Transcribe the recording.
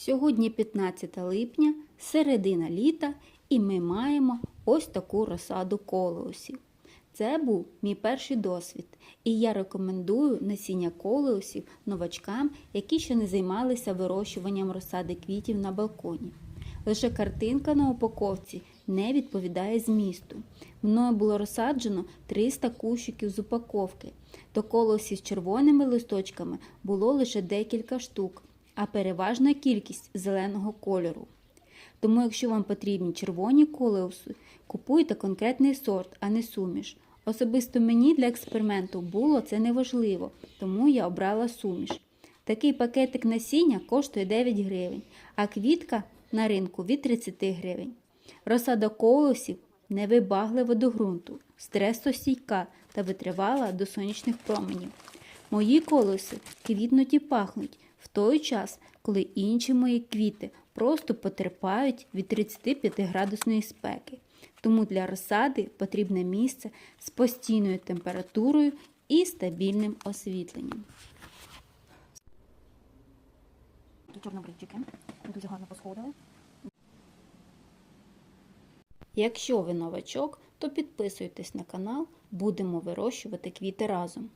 Сьогодні 15 липня, середина літа, і ми маємо ось таку розсаду колеусів. Це був мій перший досвід, і я рекомендую насіння колеусів новачкам, які ще не займалися вирощуванням розсади квітів на балконі. Лише картинка на упаковці не відповідає змісту. Мною було розсаджено 300 кущиків з упаковки. До колосів з червоними листочками було лише декілька штук, а переважна кількість зеленого кольору. Тому, якщо вам потрібні червоні колеуси, купуйте конкретний сорт, а не суміш. Особисто мені для експерименту було це неважливо, тому я обрала суміш. Такий пакетик насіння коштує 9 гривень, а квітка на ринку від 30 гривень. Розсада колосів невибаглива до ґрунту, стресостійка та витривала до сонячних променів. Мої колоси квітнуть і пахнуть той час, коли інші мої квіти просто потерпають від 35 градусної спеки. Тому для розсади потрібне місце з постійною температурою і стабільним освітленням. Чорнобривчики. Дуже гарно посходили. Якщо ви новачок, то підписуйтесь на канал, будемо вирощувати квіти разом.